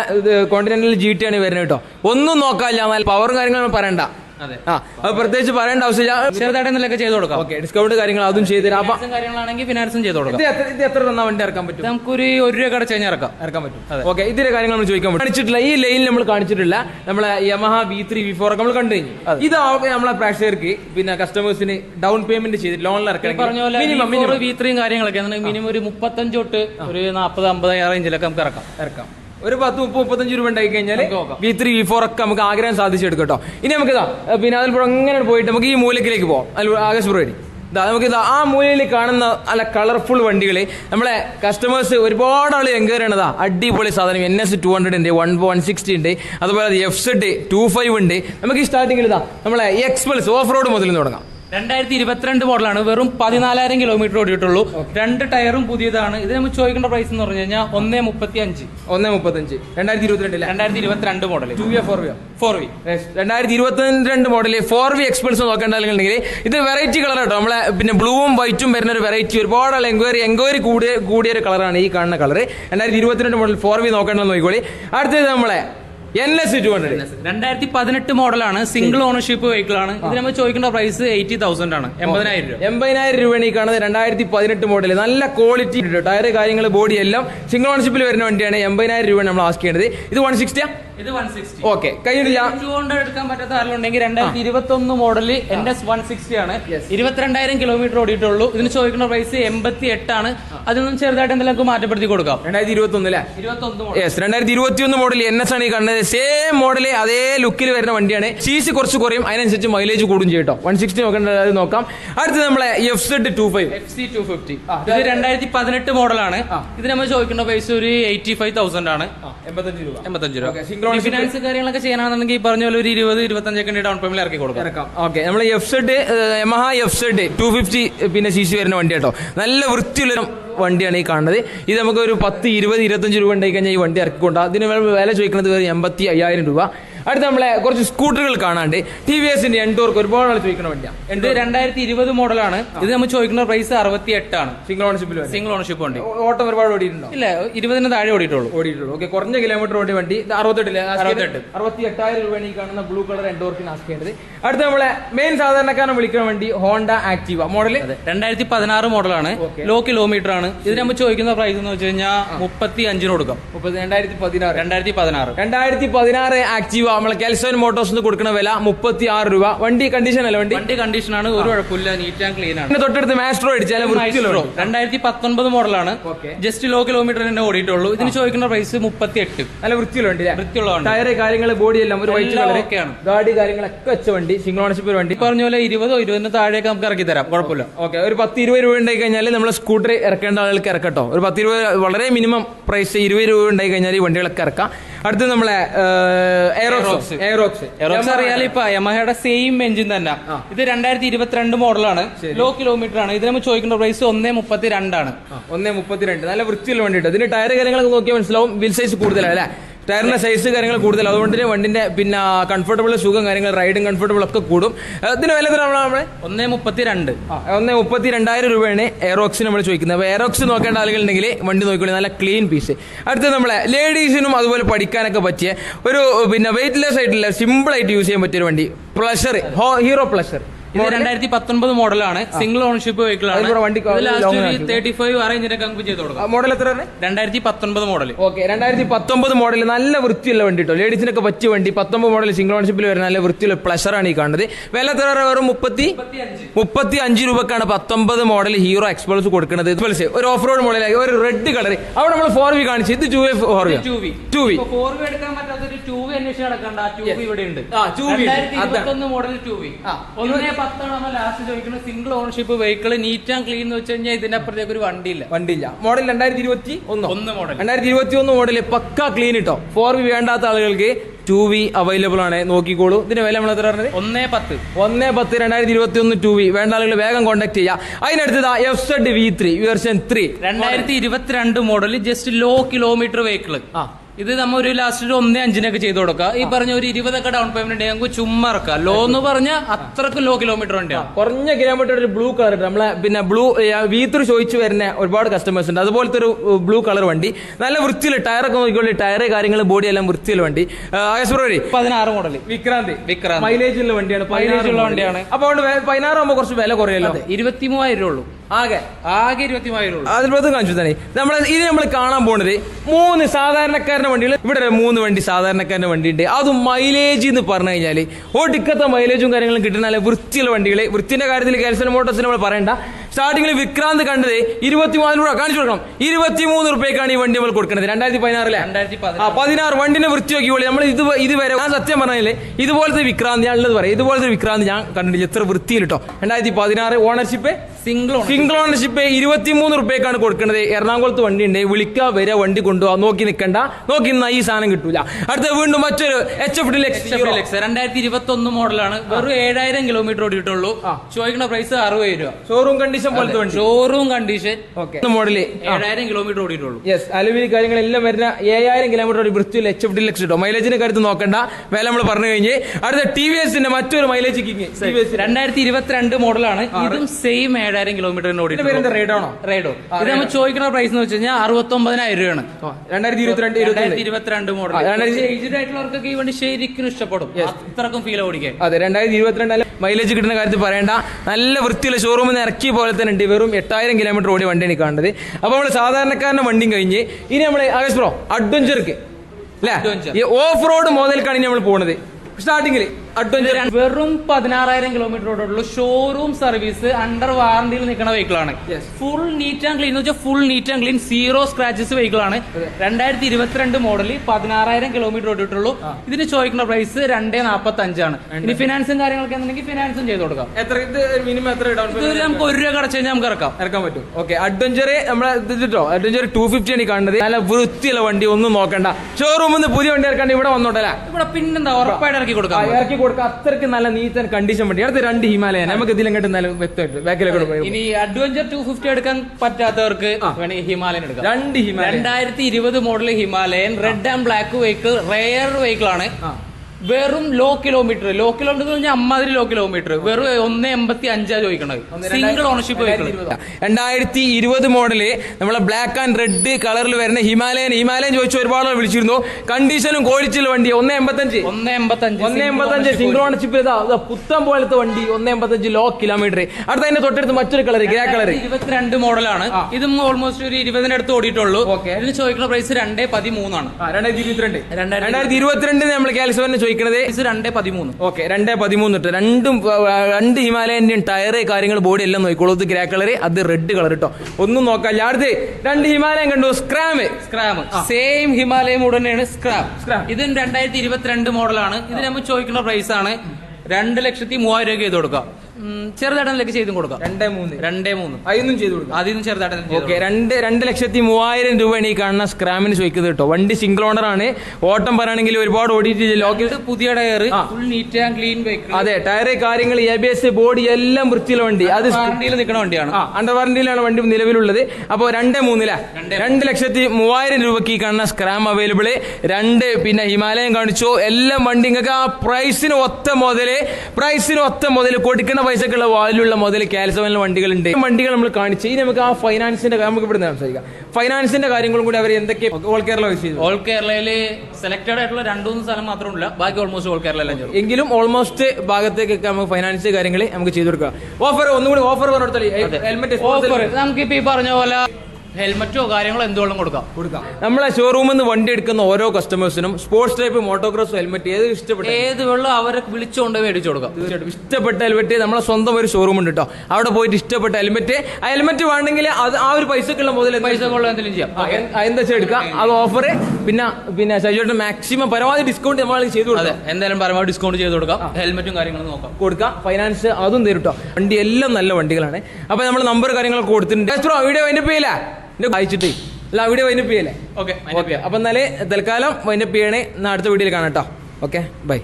കോണ്ടിനെന്റൽ ജി ടി ആണ് വരുന്നത് കേട്ടോ. ഒന്നും നോക്കാല്ല പവറും കാര്യങ്ങളും പറയണ്ട. ആ അത് പ്രത്യേകിച്ച് പറയേണ്ട ആവശ്യമില്ല. ചെറുതായിട്ട് എന്തെങ്കിലും ചെയ്ത് കൊടുക്കാം. ഓക്കെ ഡിസ്കൗണ്ട് കാര്യങ്ങൾ അതും ചെയ്തു തരാം. അപ്പൊ ഫിനാൻസും കാര്യങ്ങളാണെങ്കിൽ ഫിനാൻസും ചെയ്ത് കൊടുക്കാം. ഇത് എത്ര ഇത് എത്ര തന്നാ വണ്ടി ഇറക്കാൻ പറ്റും? നമുക്കൊരു ഒരു രൂപ കടച്ച് കഴിഞ്ഞാൽ ഇറക്കാം. ഇറക്കാൻ പറ്റും. ഓക്കെ ഇതിന്റെ കാര്യങ്ങൾ നമ്മൾ ചോദിക്കാൻ പറ്റും കാണിച്ചിട്ടില്ല ഈ ലൈനിൽ നമ്മൾ കാണിച്ചിട്ടില്ല. നമ്മളെ Yamaha V three V four ഒക്കെ നമ്മൾ കണ്ടു കഴിഞ്ഞു. ഇത് നമ്മളെ പ്രേക്ഷകർക്ക് പിന്നെ കസ്റ്റമേഴ്സിന് ഡൗൺ പേയ്മെന്റ് ചെയ്ത് ലോണിൽ പറഞ്ഞ പോലെ മിനിമം വി ത്രീയും കാര്യങ്ങളൊക്കെ മിനിമം ഒരു മുപ്പത്തഞ്ച് തൊട്ട് ഒരു നാൽപ്പത് അമ്പത് റേഞ്ചിലൊക്കെ നമുക്ക് ഇറക്കാം. ഇറക്കാം. ഒരു പത്ത് മുപ്പത് മുപ്പത്തഞ്ച് രൂപ ഉണ്ടായി കഴിഞ്ഞാൽ. വി ത്രീ വി ഫോർ ഒക്കെ നമുക്ക് ആഗ്രഹം സാധിച്ചെടുക്കും കേട്ടോ. ഇനി നമുക്ക് ഇതാ പിന്നെ അതിൽ അങ്ങനെ പോയിട്ട് നമുക്ക് ഈ മൂലക്കിലേക്ക് പോകാം അതിൽ ആകാശ് ബ്രോ ഇതാ നമുക്ക് ഇതാ ആ മൂലയിൽ കാണുന്ന നല്ല കളർഫുൾ വണ്ടികൾ നമ്മളെ കസ്റ്റമേഴ്സ് ഒരുപാട് ആൾ എൻക്വയറി ചെയ്യണതാ. അടിപൊളി സാധനം. എൻ എസ് ടു ഹൺഡ്രഡ് ഉണ്ട് വൺ വൺ സിക്സ്റ്റി ഉണ്ട് അതുപോലെ എഫ് സെഡ് ടു ഫൈവ് ഉണ്ട്. നമുക്ക് ഈ സ്റ്റാർട്ടിങ്ങിൽ ഇതാ നമ്മളെ എക്സ്പൾസ് ഓഫ് റോഡ് മുതൽ തുടങ്ങാം. രണ്ടായിരത്തി ഇരുപത്തിരണ്ട് മോഡലാണ് വെറും പതിനാലായിരം കിലോമീറ്റർ ഓടിയിട്ടുള്ളൂ. രണ്ട് ടയറും പുതിയതാണ്. ഇത് നമ്മൾ ചോദിക്കേണ്ട പ്രൈസ് എന്ന് പറഞ്ഞു കഴിഞ്ഞാൽ ഒന്നേ മുപ്പത്തി അഞ്ച് ഒന്ന് മുപ്പത്തഞ്ച് രണ്ടായിരത്തി ഇരുപത്തിരണ്ടിലെ രണ്ടായിരത്തി ഇരുപത്തിരണ്ട് model two V four V four V രണ്ടായിരത്തി ഇരുപത്തിരണ്ട് മോഡൽ ഫോർ വി എക്സ്പെൻസ് നോക്കേണ്ടെങ്കിൽ ഇത് വെറൈറ്റി കളർ കേട്ടോ നമ്മളെ പിന്നെ ബ്ലൂവും വൈറ്റും വരുന്ന ഒരു വെറൈറ്റി ഒരുപാട് എൻക്വയറി എൻക്വയറി കൂടിയ കൂടിയ ഒരു കളറാണ് ഈ കാണുന്ന കളർ രണ്ടായിരത്തി ഇരുപത്തിരണ്ട് മോഡൽ ഫോർ വി നോക്കേണ്ടത് നോക്കിക്കോളി. അടുത്തത് നമ്മളെ എൻ എസ് ടു ഹൺഡ്രഡ് രണ്ടായിരത്തി പതിനെട്ട് മോഡലാണ് സിംഗിൾ ഓണർഷിപ്പ് വെഹിക്കിൾ ആണ്. ഇത് നമ്മൾ ചോദിക്കേണ്ട പ്രൈസ് എയ്റ്റി തൗസൻഡ് ആണ്. എൺപതിനായിരം രൂപ. എൺപതിനായിരം രൂപയാണ് ഈ കാണുന്നത് രണ്ടായിരത്തി പതിനെട്ട് മോഡൽ നല്ല ക്വാളിറ്റി ടയർ കാര്യങ്ങൾ ബോഡി എല്ലാം സിംഗിൾ ഓണർഷിപ്പിൽ വരുന്ന വണ്ടിയാണ്. എൺപതിനായിരം രൂപ നമ്മൾ ആസ്ക് ചെയ്യുന്നത് ഇത് വൺ സിക്സ്റ്റിയാ ഇത് വൺ സിക്സ്റ്റി ഓക്കെ കഴിഞ്ഞില്ല ടു ഹൺഡ്രഡ് എടുക്കാൻ പറ്റാത്ത ആരുണ്ടെങ്കിൽ രണ്ടായിരത്തി ഇരുപത്തി ഒന്ന് model N S one sixty ആണ് ഇരുപത്തിരണ്ടായിരം കിലോമീറ്റർ ഓടിയിട്ടുള്ളൂ. ഇതിന് ചോദിക്കുന്ന പ്രൈസ് എൺപത്തി എട്ടാണ് അതിൽ നിന്നും ചെറുതായിട്ട് എന്തെങ്കിലും മാറ്റപ്പെടുത്തി കൊടുക്കാം. രണ്ടായിരത്തി ഇരുപത്തി ഒന്ന് യെസ് രണ്ടായിരത്തി ഇരുപത്തി ഒന്ന് മോഡൽ എൻ എസ് ആണ് ഈ കണ്ടത് സെയിം മോഡൽ അതേ ലുക്കിൽ വരുന്ന വണ്ടിയാണ്. സി സി കുറച്ച് കുറയും അതിനനുസരിച്ച് മൈലേജ് കൂടും ചെയ്യട്ടോ വൺ സിക്സ്റ്റി നോക്കേണ്ടത് അത് നോക്കാം. അടുത്ത് നമ്മളെ F Z two five F C two fifty ഇത് രണ്ടായിരത്തി പതിനെട്ട് മോഡലാണ് ഇത് നമ്മൾ ചോദിക്കുന്ന പൈസ ഒരു എയ്റ്റി ഫൈവ് തൗസൻഡ് ആണ്. എൺപത്തഞ്ച് രൂപ. എൺപത്തഞ്ച് രൂപ. ഫിനാൻസ് കാര്യങ്ങളൊക്കെ ചെയ്യാനാണെന്നുണ്ടെങ്കിൽ ഈ പറഞ്ഞ പോലെ ഒരു ഇരുപത് ഇരുപത്തഞ്ചൊക്കെ ഡൗൺ പേയ്മെന്റ് ഇറക്കി കൊടുക്കാം. ഓക്കെ നമ്മൾ F Z Yamaha F Z two fifty പിന്നെ സി സി വരുന്ന വണ്ടി കേട്ടോ നല്ല വൃത്തിയുള്ളൊരു വണ്ടിയാണ് ഈ കാണുന്നത്. ഇത് നമുക്ക് ഒരു പത്ത് ഇരുപത് ഇരുപത്തഞ്ച് രൂപ ഉണ്ടായി കഴിഞ്ഞാൽ ഈ വണ്ടി ഇറക്കിക്കൊണ്ടാ അതിന് വില ചോദിക്കുന്നത് എൺപത്തി അയ്യായിരം രൂപ. അടുത്ത നമ്മളെ കുറച്ച് സ്കൂട്ടറുകൾ കാണാണ്ട് ടി വി എസിന്റെ എൻഡോർക്ക് ഒരുപാട് ആൾ ചോദിക്കുന്ന വണ്ടിയാണ് ഇത് രണ്ടായിരത്തി ഇരുപത് മോഡലാണ്. ഇത് നമ്മൾ ചോദിക്കുന്ന പ്രൈസ് അറുപത്തി എട്ടാണ് സിംഗിൾ ഓണർഷിപ്പിൽ സിംഗിൾ ഓണർഷിപ്പ് ഉണ്ട്. ഓട്ടം ഒരുപാട് ഓടിയിട്ടുണ്ടോ? ഇല്ല ഇരുപതിന് താഴെ ഓടിയിട്ടുള്ളൂ. ഓടിയിട്ടുള്ളൂ. ഓക്കെ കുറഞ്ഞ കിലോമീറ്റർ ഓടി വണ്ടി. ഇത് അറുപത്തെട്ടില്ലേ അറുപത്തെട്ട്. അറുപത്തി എട്ടായിരം രൂപയാണ് ഈ കാണുന്ന ബ്ലൂ കളർ എൻഡോർക്കിന് ആസ്കേണ്ടത് അടുത്ത നമ്മളെ മെയിൻ സാധാരണക്കാരനെ വിളിക്കുന്ന വണ്ടി ഹോണ്ട ആക്റ്റീവ മോഡൽ രണ്ടായിരത്തി പതിനാറ് മോഡലാണ്. ലോ കിലോമീറ്റർ ആണ്. ഇത് നമ്മൾ ചോദിക്കുന്ന പ്രൈസ് എന്ന് വെച്ച് കഴിഞ്ഞാൽ മുപ്പത്തി അഞ്ചിന് കൊടുക്കാം. രണ്ടായിരത്തി പതിനാറ് രണ്ടായിരത്തി പതിനാറ് രണ്ടായിരത്തി പതിനാറ് ആക്റ്റീവ നമ്മളെ കാൽസോൻ മോട്ടോഴ്സ് കൊടുക്കുന്ന വില മുപ്പത്തി ആറ് രൂപ. വണ്ടി കണ്ടീഷൻ അല്ല വണ്ടി? വണ്ടി കണ്ടീഷൻ ആണ് ഒരു കുഴപ്പമില്ല നീറ്റ് ആൻഡ് ക്ലീൻ ആണ്. തൊട്ടടുത്ത് മാസ്ട്രോ വണ്ടി. രണ്ടായിരത്തി പത്തൊൻപത് മോഡലാണ്. ജസ്റ്റ് ലോ കിലോമീറ്റർ തന്നെ ഓടിയിട്ടുള്ളൂ. ഇതിന് ചോദിക്കുന്ന പ്രൈസ് മുപ്പത്തി എട്ട് നല്ല വൃത്തിയുള്ള വണ്ടി വൃത്തിയുള്ള ടയറ് കാര്യങ്ങൾ ബോഡി എല്ലാം ഒരു വൈറ്റ് ആണ്. ഗാഡി കാര്യങ്ങളൊക്കെ വെച്ച വണ്ടി സിംഗിൾ ഓണർഷിപ്പ് വണ്ടി. പറഞ്ഞ പോലെ ഇരുപതോ ഇരുപതിന് താഴെയൊക്കെ നമുക്ക് ഇറക്കി തരാം. കുഴപ്പമില്ല. ഓക്കെ ഒരു പത്ത് ഇരുപത് രൂപ ഉണ്ടായി കഴിഞ്ഞാൽ നമ്മൾ സ്കൂട്ടർ ഇറക്കേണ്ട ആളുകൾക്ക് ഇറക്കട്ടോ ഒരു പത്ത് ഇരുപത് വളരെ മിനിമം പ്രൈസ് ഇരുപത് രൂപ ഉണ്ടായി കഴിഞ്ഞാൽ ഈ വണ്ടികളൊക്കെ ഇറക്കാം. അടുത്ത് നമ്മളെ എയറോക്സ് എയറോക്സ് എറോക്സ് അറിയാലോ ഇപ്പൊ യമഹയുടെ സെയിം എഞ്ചിൻ തന്നെ. ഇത് രണ്ടായിരത്തി ഇരുപത്തിരണ്ട് മോഡലാണ് ലോ കിലോമീറ്റർ ആണ്. ഇതിന് നമ്മൾ ചോദിക്കുന്ന പ്രൈസ് ഒന്നേ മുപ്പത്തി രണ്ടാണ് ഒന്നേ മുപ്പത്തിരണ്ട്. നല്ല വൃത്തിയുള്ള വേണ്ടിയിട്ട്. ഇതിന്റെ ടയർ കാര്യങ്ങളൊക്കെ നോക്കിയാൽ മനസ്സിലാവും. വിൽ സൈസ് കൂടുതലാണ് അല്ലേ ടയറിന്റെ സൈസ് കാര്യങ്ങൾ കൂടുതൽ. അതുകൊണ്ട് തന്നെ വണ്ടിന്റെ പിന്നെ കംഫർട്ടബിൾ സുഖം കാര്യങ്ങൾ റൈഡും കംഫർട്ടബിൾ ഒക്കെ കൂടും. ഇതിന് വില എത്ര നമ്മളെ ഒന്നേ മുപ്പത്തി രണ്ട് ഒന്ന് മുപ്പത്തി രണ്ടായിരം രൂപയാണ് എയറോക്സ് നമ്മൾ ചോദിക്കുന്നത്. അപ്പോൾ എയറോക്സ് നോക്കേണ്ട ആളുകളുണ്ടെങ്കിൽ വണ്ടി നോക്കിക്കോളി നല്ല ക്ലീൻ പീസ് അടുത്ത നമ്മളെ ലേഡീസിനും അതുപോലെ പഠിക്കാനൊക്കെ പറ്റിയ ഒരു പിന്നെ വെയിറ്റ്ലെസ് ആയിട്ടുള്ള സിമ്പിൾ ആയിട്ട് യൂസ് ചെയ്യാൻ പറ്റിയ ഒരു വണ്ടി. പ്ലഷർ ഹോ ഹീറോ പ്ലഷർ ഇത് രണ്ടായിരത്തി പത്തൊൻപത് മോഡലാണ്. സിംഗിൾ ഓണർഷിപ്പ് വെഹിക്കിൾ ആണ്. വണ്ടി. തേർട്ടി ഫൈവ് അറേഞ്ചിനൊക്കെ നമുക്ക് ചെയ്ത് കൊടുക്കാം മോഡൽ എത്ര രണ്ടായിരത്തി പത്തൊൻപത് മോഡൽ ഓക്കെ രണ്ടായിരത്തി പത്തൊമ്പത് മോഡൽ നല്ല വൃത്തിയുള്ള വണ്ടി കേട്ടോ ലേഡീസിനൊക്കെ പറ്റിയ വണ്ടി. പത്തൊമ്പത് മോഡൽ സിംഗിൾ ഓണർഷിപ്പിൽ വരുന്ന നല്ല വൃത്തിയുള്ള പ്ലഷറാണ് ഈ കാണുന്നത്. വില എത്ര? വെറും മുപ്പത്തി മുപ്പത്തി അഞ്ച് രൂപക്കാണ് പത്തൊമ്പത് മോഡൽ ഹീറോ എക്സ്പ്ലോസ് കൊടുക്കുന്നത്. ഒരു ഓഫ് റോഡ് മോഡൽ ഒരു റെഡ് കളർ അവിടെ നമ്മൾ ഫോർ വി കാണിച്ചു. ഇത് two four V two V two V four V എടുക്കാൻ പറ്റാത്തൊരു ടൂ വി അന്വേഷിച്ച് നടക്കണ്ട. ടൂ വി ഇവിടെ ഉണ്ട്. ആ, 2V ഉണ്ട്. രണ്ടായിരത്തി മോഡൽ ടൂ വി ആ. ഒന്നേ പത്താണ് നമ്മൾ ലാസ്റ്റ് ചോദിക്കുന്നത്? Single ownership vehicle neat and clean എന്ന് വെച്ച് കഴിഞ്ഞാൽ ഇതിനപ്പുറത്തേക്ക് ഒരു വണ്ടിയില്ല. വണ്ടിയില്ല. മോഡൽ രണ്ടായിരത്തി ഇരുപത്തി ഒന്ന്. ഒന്ന് മോഡൽ രണ്ടായിരത്തി ഇരുപത്തി ഒന്ന് മോഡൽ പക്ക ക്ലീൻ ഇട്ടോ ഫോർ വി വേണ്ടാത്ത ആളുകൾക്ക് ടു വി അവൈലബിൾ ആണ്. നോക്കിക്കോളൂ. ഇതിന്റെ വില നമ്മൾ എത്ര പറഞ്ഞത്? ഒന്നേ പത്ത്. ഒന്നേ പത്ത് രണ്ടായിരത്തി ഇരുപത്തി ഒന്ന് ടു വി വേണ്ട ആളുകൾ വേഗം കോൺടാക്ട് ചെയ്യാം. അതിനടുത്തത് F Z V three version three രണ്ടായിരത്തി ഇരുപത്തിരണ്ട് model just low kilometre vehicle ആ. ഇത് നമ്മ ഒരു ലാസ്റ്റ് ഒരു ഒന്നേ അഞ്ചിനൊക്കെ ചെയ്ത് കൊടുക്കുക ഈ പറഞ്ഞ ഒരു ഇരുപതൊക്കെ ഡൗൺ പേയ്മെന്റ് ഞങ്ങൾക്ക് ചുമ്മാ ഇറക്കാം. ലോ എന്ന് പറഞ്ഞാൽ അത്രക്കും ലോ കിലോമീറ്റർ വണ്ടിയാണ് കുറഞ്ഞ കിലോമീറ്റർ ഒരു ബ്ലൂ കളർ നമ്മളെ പിന്നെ ബ്ലൂ വീത്തർ ചോദിച്ചു വരുന്ന ഒരുപാട് കസ്റ്റമേഴ്സ് ഉണ്ട്. അതുപോലത്തെ ഒരു ബ്ലൂ കളർ വണ്ടി. നല്ല വൃത്തിയിൽ ടയറൊക്കെ നോക്കിക്കോളി. ടയർ കാര്യങ്ങൾ ബോഡി എല്ലാം വൃത്തിയുള്ള വണ്ടി. ഫെബ്രുവരി പതിനാറ് മോഡൽ വിക്രാന്തി. വിക്രാന്തി. മൈലേജ് ഉള്ള വണ്ടിയാണ്. ഉള്ള വണ്ടിയാണ്. അപ്പൊ പതിനാറ് ആകുമ്പോൾ കുറച്ച് വില കുറയല്ലോ. ഇരുപത്തി മൂവായിരം രൂപ ഉള്ളൂ. ആകെ ആകെ ഇരുപത്തി അതിൽ കാണിച്ചു തന്നെ നമ്മൾ ഇത് നമ്മൾ കാണാൻ പോണത് മൂന്ന് സാധാരണക്കാരന്റെ വണ്ടികൾ. ഇവിടെ മൂന്ന് വണ്ടി സാധാരണക്കാരന്റെ വണ്ടി ഉണ്ട് അതും മൈലേജ് എന്ന് പറഞ്ഞു കഴിഞ്ഞാൽ ഒടുക്കത്തെ മൈലേജും കാര്യങ്ങളും കിട്ടുന്ന വൃത്തിയുള്ള വണ്ടികൾ വൃത്തിന്റെ കാര്യത്തിൽ കാൽസൺ മോട്ടോഴ്സ് നമ്മൾ പറയണ്ട. സ്റ്റാർട്ടിങ്ങിൽ വിക്രാന്ത് കണ്ടത് ഇരുപത്തി മൂന്ന് രൂപ കാണിച്ചു കൊടുക്കണം. ഇരുപത്തി മൂന്ന് റുപ്യക്കാണ് ഈ വണ്ടി നമ്മൾ കൊടുക്കുന്നത്. രണ്ടായിരത്തി പതിനാറിലെ ആ പതിനാറ് വണ്ടിനെ വൃത്തി പോലെ നമ്മൾ ഇത് ഇതുവരെ ഞാൻ സത്യം പറഞ്ഞില്ലേ ഇതുപോലത്തെ വിക്രാന്ത് ഞാൻ ഉള്ളത് പറയാം. ഇതുപോലത്തെ വിക്രാന്ത് ഞാൻ കണ്ടിട്ടില്ല. എത്ര വൃത്തിയിൽ കേട്ടോ രണ്ടായിരത്തി പതിനാറ് ഓണർഷിപ്പ് സിംഗിൾ സിംഗിൾ ഓണർഷിപ്പ് ഇരുപത്തിമൂന്ന് റുപ്യക്കാണ് കൊടുക്കുന്നത്. എറണാകുളത്ത് വണ്ടി ഉണ്ട്. വിളിക്കുക വരെ വണ്ടി കൊണ്ടുപോകാ നോക്കി നിൽക്കണ്ട നോക്കി നിന്നാ ഈ സാധനം കിട്ടൂല. അടുത്ത വീണ്ടും മറ്റൊരു എച്ച് എഫ് ഡി രണ്ടായിരത്തി ഇരുപത്തി ഒന്ന് മോഡലാണ് വെറും ഏഴായിരം കിലോമീറ്റർ ഓടിയിട്ടുള്ളൂ. ചോദിക്കുന്ന പ്രൈസ് അറുപത് രൂപ. ഷോറൂം കണ്ടീഷൻ പോലത്തെ വണ്ടി. ഷോറൂം കണ്ടീഷൻ ഓക്കെ മോഡൽ ഏഴായിരം കിലോമീറ്റർ ഓടിയിട്ടുള്ളൂ. യെസ് അലുവിൽ കാര്യങ്ങളെല്ലാം വരുന്ന ഏഴായിരം കിലോമീറ്റർ ഓടി വൃത്തിയിൽ എച്ച് എഫ് ഡി ലക്ഷം കിട്ടും മൈലേജിന്റെ കാര്യത്തിൽ നോക്കണ്ട. വില നമ്മൾ പറഞ്ഞു കഴിഞ്ഞ്. അടുത്ത ടി വി എസിന്റെ മറ്റൊരു മൈലേജ് കിങ് രണ്ടായിരത്തി ഇരുപത്തിരണ്ട് മോഡലാണ് ഇതും സെയിം ഏഴായിരം കിലോമീറ്റർ ഓടി റേഡാണോ റൈഡോ ഇത് നമ്മൾ ചോദിക്കുന്ന പ്രൈസ് എന്ന് വെച്ച് കഴിഞ്ഞാൽ അറുപത്തി ഒമ്പതിനായിരം രൂപയാണ് രണ്ടായിരത്തി ഇരുപത്തിരണ്ട്. രണ്ടായിരത്തി ഇരുപത്തി ഇരുപത്തിരണ്ട് മോഡൽ ഏജ്ഡ് ആയിട്ടുള്ളവർക്കൊക്കെ ഈ വണ്ടി ശരിക്കും ഇഷ്ടപ്പെടും. അത്രക്കും ഫീൽ ഓടിക്കാൻ. അതെ രണ്ടായിരത്തി ഇരുപത്തിരണ്ട് മൈലേജ് കിട്ടുന്ന കാര്യത്തിൽ പറയണ്ട. നല്ല വൃത്തിയുള്ള ഷോറൂമിൽ നിന്ന് ഇറക്കിയ പോലെ തന്നെ ഉണ്ട്. വെറും എട്ടായിരം കിലോമീറ്റർ ഓടി വണ്ടിയാണ് കാണുന്നത്. അപ്പോൾ നമ്മൾ സാധാരണക്കാരന്റെ വണ്ടിയും കഴിഞ്ഞ് ഇനി നമ്മൾ ആകാശ് പ്രോ അഡ്വഞ്ചർക്ക് അല്ലേ? ഈ ഓഫ് റോഡ് മോഡൽക്കാണ് ഇനി നമ്മൾ പോകുന്നത് സ്റ്റാർട്ടിങ്ങിൽ അഡ്വഞ്ചർ വെറും പതിനാറായിരം കിലോമീറ്റർ ഓടുള്ളൂ ഷോറൂം സർവീസ് അണ്ടർ വാറണ്ടിയിൽ നിൽക്കുന്ന വെഹിക്കിൾ ആണ്. ഫുൾ നീറ്റ് ആൻഡ് ക്ലീൻ എന്ന് വെച്ചാൽ full neat and clean zero scratches vehicle ആണ്. രണ്ടായിരത്തി ഇരുപത്തിരണ്ട് മോഡൽ പതിനാറായിരം കിലോമീറ്റർ ഓടിയിട്ടുള്ളൂ ഇതിന് ചോദിക്കുന്ന പ്രൈസ് രണ്ടേ നാപ്പത്തി അഞ്ചാണ് ഇനി ഫിനാൻസും കാര്യങ്ങളൊക്കെ ഉണ്ടെങ്കിൽ ഫിനാൻസും ചെയ്ത് കൊടുക്കാം. എത്ര? ഇത് മിനിമം എത്ര ഡൗൺ ഇത് നമുക്ക് ഒരു രൂപ കടച്ചു കഴിഞ്ഞാൽ നമുക്ക് ഇറക്കാം. ഇറക്കാൻ പറ്റും. ഓക്കെ അഡ്വഞ്ചർ നമ്മളെ ഇതിട്ടോ? അഡ്വഞ്ചർ ടു ഫിഫ്റ്റി ആണ് കാണുന്നത്. നല്ല വൃത്തിയുള്ള വണ്ടി ഒന്നും നോക്കണ്ട. ഷോറൂമിൽ നിന്ന് പുതിയ വണ്ടി ഇറക്കാണ്ട് ഇവിടെ വന്നോട്ടല്ലേ ഇവിടെ പിന്നെന്താ? ഉറപ്പായിട്ട് ഇറക്കി കൊടുക്കാം. ഇറക്കി കൊടുക്കുക അത്രയ്ക്ക് നല്ല നീറ്റ് ആൻഡ് കണ്ടീഷൻ വേണ്ടി. അടുത്ത രണ്ട് ഹിമാലയൻ. നമുക്ക് ഇതിലെങ്ങോട്ട് നല്ല വ്യക്തമായിട്ട് ബാക്കിലേക്ക് പോയി ഇനി അഡ്വഞ്ചർ ടു ഫിഫ്റ്റി എടുക്കാൻ പറ്റാത്തവർക്ക് വേണമെങ്കിൽ ഹിമാലയൻ എടുക്കാം. രണ്ട് ഹിമാലയൻ. രണ്ടായിരത്തി ഇരുപത് model Himalayan red and black vehicle rare vehicle ആണ്. വെറും ലോ കിലോമീറ്റർ ലോ കിലോമീറ്റർ എന്ന് പറഞ്ഞാൽ അമ്മാതിരി ലോ കിലോമീറ്റർ വെറും ഒന്ന് എൺപത്തി അഞ്ചാ ചോദിക്കണത് സിംഗിൾ ഓണർഷിപ്പ് രണ്ടായിരത്തി ഇരുപത്? മോഡൽ നമ്മളെ ബ്ലാക്ക് ആൻഡ് റെഡ് കളറിൽ വരുന്ന ഹിമാലയൻ ഹിമാലയൻ ചോദിച്ചു ഒരുപാട് വിളിച്ചിരുന്നു. കണ്ടീഷനും കോഴിച്ചില്ല വണ്ടി. ഒന്ന് എൺപത്തഞ്ച് ഒന്ന് എൺപത്തഞ്ച് ഒന്ന് എൺപത്തഞ്ച് സിംഗിൾ ഓണർഷിപ്പ് പുത്തൻ പോലത്തെ വണ്ടി. ഒന്ന് എൺപത്തഞ്ച് ലോ കിലോമീറ്റർ അടുത്ത അതിന്റെ തൊട്ടടുത്ത് മറ്റൊരു കളർ ഗ്രേ കളർ ഇരുപത്തിരണ്ട് മോഡലാണ് ഇതും ഓൾമോസ്റ്റ് ഒരു ഇരുപതിന്റെ അടുത്ത് ഓടിയിട്ടുള്ളൂ. ഇതിന് ചോദിക്കുന്ന പ്രൈസ് രണ്ടേ പതിമൂന്നാണ്. രണ്ടായിരത്തി ഇരുപത്തിരണ്ട്. രണ്ടായിരത്തി ഇരുപത്തിരണ്ട് ഇരുപത്തിരണ്ടിന് നമ്മൾ കാലിസോറിന് ചോദിക്കുന്നത് പ്രൈസ് രണ്ടേ പതിമൂന്ന്. ഓക്കെ രണ്ടേ പതിമൂന്ന് ഇട്ട്. രണ്ടും രണ്ട് ഹിമാലയന്റെ ടയറ് കാര്യങ്ങൾ ബോഡി എല്ലാം നോക്കിക്കോളൂ. ഇത് ഗ്രേ കളർ അത് റെഡ് കളർ കേട്ടോ ഒന്നും നോക്കാം. അടുത്ത് രണ്ട് ഹിമാലയൻ കണ്ടു. Scram scram. സെയിം ഹിമാലയം ഉടനെയാണ് സ്ക്രാം. Scram. ഇതും രണ്ടായിരത്തി ഇരുപത്തിരണ്ട് മോഡലാണ് ഇത് നമ്മൾ ചോദിക്കുന്ന പ്രൈസ് ആണ്. രണ്ട് ലക്ഷത്തി മൂവായിരം രൂപ ചെയ്ത് കൊടുക്കാം. ചെറുതായിട്ടൊക്കെ ചെയ്തും കൊടുക്കാം. രണ്ടേ മൂന്ന്. രണ്ടേ മൂന്ന്. അതിന്നും ചെയ്തു കൊടുക്കാം. അതിന്നും ചെറുതായിട്ട് ഓക്കെ രണ്ട് രണ്ട് ലക്ഷത്തി മൂവായിരം രൂപയാണ് ഈ കാണുന്ന സ്ക്രാമിന് ചോദിക്കുന്നത് കേട്ടോ. വണ്ടി സിംഗിൾ ഓണർ ആണ്. ഓട്ടം പറയുകയാണെങ്കിൽ ഒരുപാട് ഓടിയിട്ട് ലോക്കൽ പുതിയ tyre full neat and clean bike അതെ ടയറ് കാര്യങ്ങൾ എ ബി എസ് ബോഡി എല്ലാം വൃത്തിയുള്ള വണ്ടി. അത് വാറണ്ടിയിൽ നിൽക്കുന്ന വണ്ടിയാണ്. അണ്ടർ വാറന്റിയിലാണ് വണ്ടി നിലവിലുള്ളത്. അപ്പോൾ രണ്ട് മൂന്നില രണ്ട് ലക്ഷത്തി മൂവായിരം രൂപയ്ക്ക് ഈ കാണുന്ന സ്ക്രാം അവൈലബിൾ രണ്ട് പിന്നെ ഹിമാലയം കാണിച്ചു. എല്ലാം വണ്ടി നിങ്ങൾക്ക് ആ പ്രൈസിന് ഒത്ത മുതൽ പ്രൈസിന് ഒത്ത മുതൽ കൊടുക്കുന്ന പൈസക്കുള്ള വാല്യുള്ള മുതൽ കാൽസവനിലെ വണ്ടികളുണ്ട്. വണ്ടികൾ നമ്മൾ കാണിച്ച് ഇനി നമുക്ക് ആ ഫൈനാൻസിന്റെ നമുക്ക് ഇവിടെ സംസാരിക്കാം. ഫൈനാൻസിന്റെ കാര്യങ്ങളും കൂടി അവർ എന്തൊക്കെ ഓൾ കേരള ഓൾ കേരളയിൽ സെലക്ടഡ് ആയിട്ടുള്ള രണ്ടു മൂന്ന് സ്ഥലം മാത്രമല്ല ബാക്കി ഓൾമോസ്റ്റ് ഓൾ കേരള എങ്കിലും ഓൾമോസ്റ്റ് ഭാഗത്തേക്കൊക്കെ നമുക്ക് ഫൈനാൻസ് കാര്യങ്ങൾ നമുക്ക് ചെയ്തു കൊടുക്കാം. ഓഫർ ഒന്നുകൂടി ഓഫർ പറഞ്ഞു ഹെൽമെറ്റ് ഓഫർ നമുക്കിപ്പോ ഈ പറഞ്ഞ പോലെ ഹെൽമറ്റോ കാര്യങ്ങളോ എന്തുകൊണ്ടും കൊടുക്കാം. കൊടുക്കാം. നമ്മളെ ഷോറൂമിൽ നിന്ന് വണ്ടി എടുക്കുന്ന ഓരോ കസ്റ്റമേഴ്സിനും സ്പോർട്സ് ടൈപ്പ് മോട്ടോക്രോസ് ഹെൽമെറ്റ് ഏത് ഇഷ്ടപ്പെട്ട ഏത് വെള്ളം അവരെ വിളിച്ചുകൊണ്ട് മേടിച്ചു കൊടുക്കാം. തീർച്ചയായിട്ടും. ഇഷ്ടപ്പെട്ട ഹെൽമെറ്റ് നമ്മളെ സ്വന്തം ഒരു ഷോറൂം ഉണ്ട് കേട്ടോ അവിടെ പോയിട്ട് ഇഷ്ടപ്പെട്ട ഹെൽമെറ്റ് ആ ഹെൽമെറ്റ് വേണമെങ്കിൽ അത് ആ ഒരു പൈസക്കുള്ള മുതൽ പൈസ കൊള്ള എന്തെങ്കിലും ചെയ്യാം. എന്താ വെച്ചാൽ എടുക്കാം. അത് ഓഫർ പിന്നെ പിന്നെ ചേട്ടൻ മാക്സിമം പരമാവധി ഡിസ്കൗണ്ട് നമ്മൾ ചെയ്തു അതെ കൊടുക്കാം എന്തായാലും പരമാവധി ഡിസ്കൗണ്ട് ചെയ്ത് കൊടുക്കാം. ഹെൽമെറ്റും കാര്യങ്ങളും നോക്കാം. കൊടുക്കാം. ഫൈനാൻസ് അതും തരും കേട്ടോ വണ്ടി എല്ലാം നല്ല വണ്ടികളാണ്. അപ്പൊ നമ്മൾ നമ്പർ കാര്യങ്ങളൊക്കെ കൊടുത്തിട്ടുണ്ട്. വീഡിയോ വൈൻഡപ്പ് ചെയ്യില്ല? എന്റെ വായിച്ചിട്ട്. അല്ല അവിടെ വൈനപ്പിയല്ലേ? ചെയ്യല്ലേ ഓക്കെ ഓക്കെ അപ്പൊ എന്നാലേ തൽക്കാലം ചെയ്യണേ എന്നാ അടുത്ത വീഡിയോയിൽ കാണാം കേട്ടോ ഓക്കെ ബൈ.